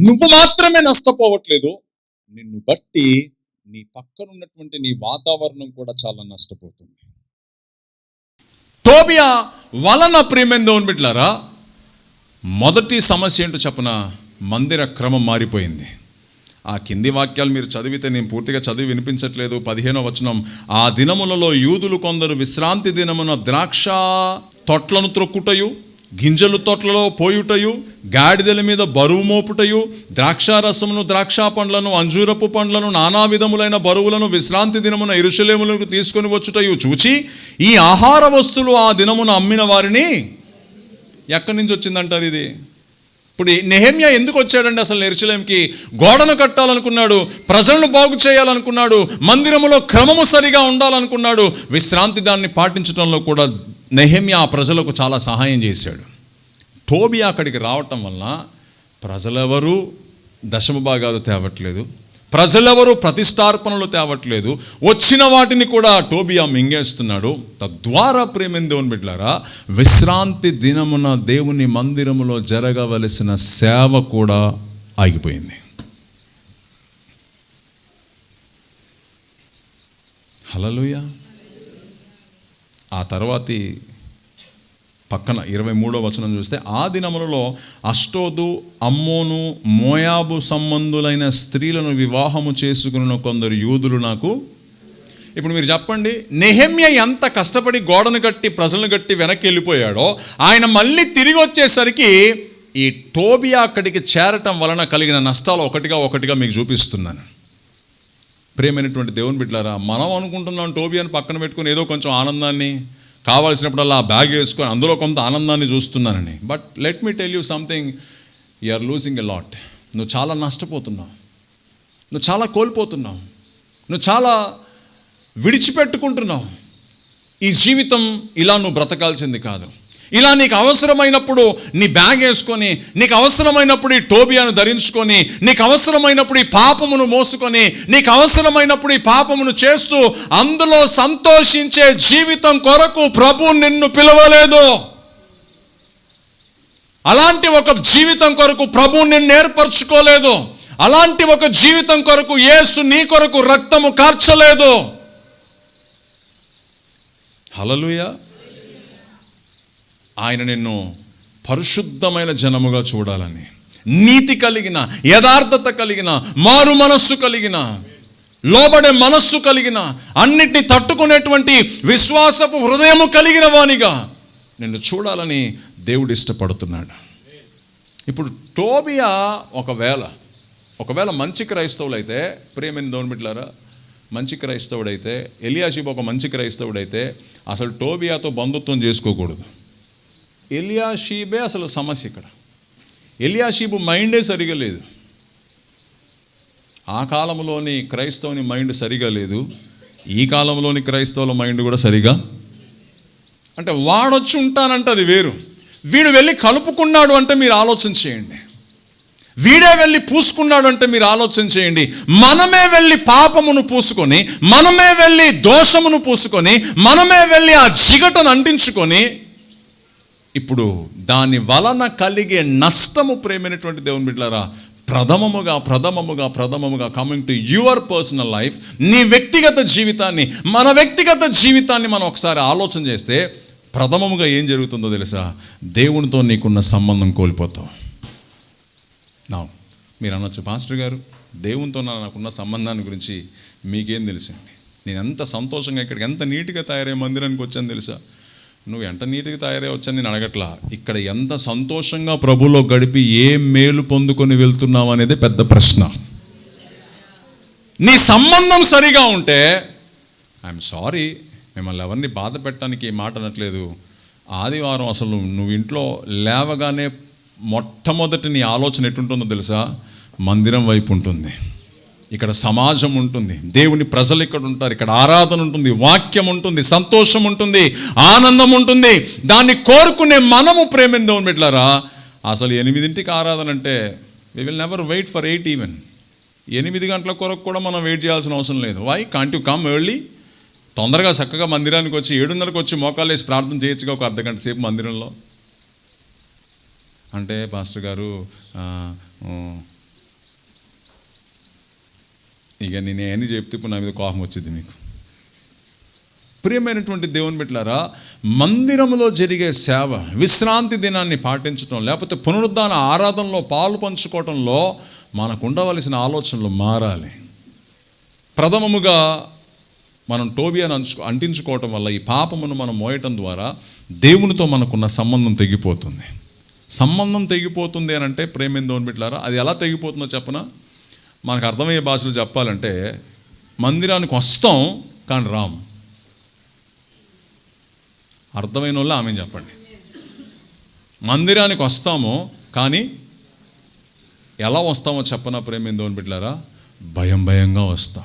నువ్వు మాత్రమే నష్టపోవట్లేదు. నిన్ను బట్టి నీ పక్కన ఉన్నటువంటి నీ వాతావరణం కూడా చాలా నష్టపోతుంది. టోబియా వలన ప్రేమైన దేవుని మొదటి సమస్య ఏంటో చెప్పన? మందిర క్రమం మారిపోయింది. ఆ కింది వాక్యాలు మీరు చదివితే నేను పూర్తిగా చదివి వినిపించట్లేదు. పదిహేనో వచనం ఆ దినములలో యూదులు కొందరు విశ్రాంతి దినమున ద్రాక్ష తొట్లను త్రొక్కుటయు గింజలు తొట్లలో పోయుటయు గాడిదల మీద బరువు మోపుటయు ద్రాక్షారసమును ద్రాక్ష పండ్లను అంజూరపు పండ్లను నానా విధములైన బరువులను విశ్రాంతి దినమున ఇరుషులేములకు తీసుకొని వచ్చుటయు చూచి ఈ ఆహార వస్తువులు ఆ దినమున అమ్మిన వారిని ఎక్కడి నుంచి వచ్చిందంటారు ఇది? ఇప్పుడు నెహమ్య ఎందుకు వచ్చాడండి అసలు ఎరుసలేంకి గోడను కట్టాలనుకున్నాడు ప్రజలను బాగు చేయాలనుకున్నాడు మందిరములో క్రమము సరిగా ఉండాలనుకున్నాడు విశ్రాంతి దాన్ని పాటించడంలో కూడా నెహమ్య ఆ ప్రజలకు చాలా సహాయం చేశాడు. టోబియా అక్కడికి రావటం వలన ప్రజలెవరూ దశమ భాగాలు తేవట్లేదు. ప్రజలెవరూ ప్రతిష్టార్పణలు తేవట్లేదు. వచ్చిన వాటిని కూడా టోబియా మింగేస్తున్నాడు. తద్వారా ప్రేమిన దేవుని బిడ్డారా విశ్రాంతి దినమున దేవుని మందిరములో జరగవలసిన సేవ కూడా ఆగిపోయింది. హలలుయా ఆ తర్వాతి పక్కన ఇరవై మూడో వచనం చూస్తే ఆ దినములలో అష్టోదు అమ్మోను మోయాబు సంబంధులైన స్త్రీలను వివాహము చేసుకున్న కొందరు యూదులు నాకు ఇప్పుడు మీరు చెప్పండి నెహమ్య ఎంత కష్టపడి గోడను కట్టి ప్రజలను కట్టి వెనక్కి వెళ్ళిపోయాడో ఆయన మళ్ళీ తిరిగి వచ్చేసరికి ఈ టోబియా అక్కడికి చేరటం వలన కలిగిన నష్టాలు ఒకటిగా ఒకటిగా మీకు చూపిస్తున్నాను. ప్రేమైనటువంటి దేవుని బిడ్డలారా మనం అనుకుంటున్నాం టోబియాని పక్కన పెట్టుకుని ఏదో కొంచెం ఆనందాన్ని కావాల్సినప్పుడల్లా ఆ బ్యాగ్ వేసుకొని అందులో కొంత ఆనందాన్ని చూస్తున్నానని. But let me tell you something you are losing a lot నువ్వు చాలా నష్టపోతున్నావు. నువ్వు చాలా కోల్పోతున్నావు. నువ్వు చాలా విడిచిపెట్టుకుంటున్నావు. ఈ జీవితం ఇలా నువ్వు బ్రతకాల్సింది కాదు. ఇలా నీకు అవసరమైనప్పుడు నీ బ్యాగ్ వేసుకొని నీకు అవసరమైనప్పుడు ఈ టోబియాను ధరించుకొని నీకు అవసరమైనప్పుడు ఈ పాపమును మోసుకొని నీకు అవసరమైనప్పుడు ఈ పాపమును చేస్తూ అందులో సంతోషించే జీవితం కొరకు ప్రభు నిన్ను పిలవలేదు. అలాంటి ఒక జీవితం కొరకు ప్రభు నిన్ను ఏర్పరచుకోలేదు. అలాంటి ఒక జీవితం కొరకు యేసు నీ కొరకు రక్తము కార్చలేదు. హలలుయా ఆయన నిన్ను పరిశుద్ధమైన జనముగా చూడాలని. నీతి కలిగిన యథార్థత కలిగిన మారు మనస్సు కలిగిన లోబడే మనస్సు కలిగిన అన్నిటిని తట్టుకునేటువంటి విశ్వాసపు హృదయము కలిగిన వానిగా నిన్ను చూడాలని దేవుడు ఇష్టపడుతున్నాడు. ఇప్పుడు టోబియా ఒకవేళ ఒకవేళ మంచి క్రైస్తవులైతే ప్రేమిని దోనిబిడ్లారా మంచి క్రైస్తవుడైతే ఎలియాషిబ్ ఒక మంచి క్రైస్తవుడైతే అసలు టోబియాతో బంధుత్వం చేసుకోకూడదు. ఎలియాషీబే అసలు సమస్య ఇక్కడ. ఎలియాషీబు మైండే సరిగా లేదు. ఆ కాలంలోని క్రైస్తవుని మైండ్ సరిగా లేదు. ఈ కాలంలోని క్రైస్తవుల మైండ్ కూడా సరిగా అంటే వాడొచ్చి ఉంటానంటే అది వేరు. వీడు వెళ్ళి కలుపుకున్నాడు అంటే మీరు ఆలోచన చేయండి. వీడే వెళ్ళి పూసుకున్నాడు అంటే మీరు ఆలోచన చేయండి. మనమే వెళ్ళి పాపమును పూసుకొని మనమే వెళ్ళి దోషమును పూసుకొని మనమే వెళ్ళి ఆ జిగటను అంటించుకొని ఇప్పుడు దాని వలన కలిగే నష్టము ప్రేమైనటువంటి దేవుని బిడ్డలారా ప్రథమముగా ప్రథమముగా ప్రథమముగా coming to your personal life నీ వ్యక్తిగత జీవితాన్ని మన వ్యక్తిగత జీవితాన్ని మనం ఒకసారి ఆలోచన చేస్తే ప్రథమముగా ఏం జరుగుతుందో తెలుసా? దేవునితో నీకున్న సంబంధం కోల్పోతావు. నా మీరు అనొచ్చు పాస్టర్ గారు దేవునితో నా- నాకున్న సంబంధాన్ని గురించి మీకేం తెలుసండి నేను ఎంత సంతోషంగా ఇక్కడికి ఎంత నీట్గా తయారయ్యే మందిరానికి వచ్చాను తెలుసా? నువ్వు ఎంత నీటికి తయారై నేను అడగట్లా. ఇక్కడ ఎంత సంతోషంగా ప్రభులో గడిపి ఏ మేలు పొందుకొని వెళ్తున్నావు అనేది పెద్ద ప్రశ్న. నీ సంబంధం సరిగా ఉంటే ఐఎమ్ సారీ మిమ్మల్ని ఎవరిని బాధ పెట్టడానికి మాట అనట్లేదు. ఆదివారం అసలు నువ్వు ఇంట్లో లేవగానే మొట్టమొదటి నీ ఆలోచన ఎటుంటుందో తెలుసా? మందిరం వైపు ఉంటుంది. ఇక్కడ సమాజం ఉంటుంది. దేవుని ప్రజలు ఇక్కడ ఉంటారు. ఇక్కడ ఆరాధన ఉంటుంది వాక్యం ఉంటుంది సంతోషం ఉంటుంది ఆనందం ఉంటుంది. దాన్ని కోరుకునే మనము ప్రేమ దేవుని బిడ్డలారా? అసలు ఎనిమిదింటికి ఆరాధన అంటే we will never wait for eight even ఎనిమిది గంటల కొరకు కూడా మనం వెయిట్ చేయాల్సిన అవసరం లేదు. Why can't you come early తొందరగా చక్కగా మందిరానికి వచ్చి ఏడున్నరకు వచ్చి మోకాలు వేసి ప్రార్థన చేయొచ్చుగా ఒక అర్ధ గంట సేపు మందిరంలో? అంటే పాస్టర్ గారు ఇక నేను ఏమని చెప్తే ఇప్పుడు నా మీద కోపం వచ్చింది మీకు. ప్రియమైనటువంటి దేవుని బిడ్డలారా మందిరంలో జరిగే సేవ విశ్రాంతి దినాన్ని పాటించడం లేకపోతే పునరుద్ధాన ఆరాధనలో పాలు పంచుకోవటంలో మనకు ఉండవలసిన ఆలోచనలు మారాలి. ప్రథమముగా మనం టోబియాను అంచు అంటించుకోవటం వల్ల ఈ పాపమును మనం మోయటం ద్వారా దేవునితో మనకున్న సంబంధం తెగిపోతుంది. సంబంధం తెగిపోతుంది అని అంటే ప్రేమేందోని బిడ్డలారా? అది ఎలా తెగిపోతుందో చెప్పనా? మనకు అర్థమయ్యే భాషలో చెప్పాలంటే మందిరానికి వస్తాం కానీ రాం. అర్థమైన వాళ్ళు ఆమె చెప్పండి. మందిరానికి వస్తాము కానీ ఎలా వస్తామో చెప్పనా దోని పెట్టారా? భయం భయంగా వస్తాం.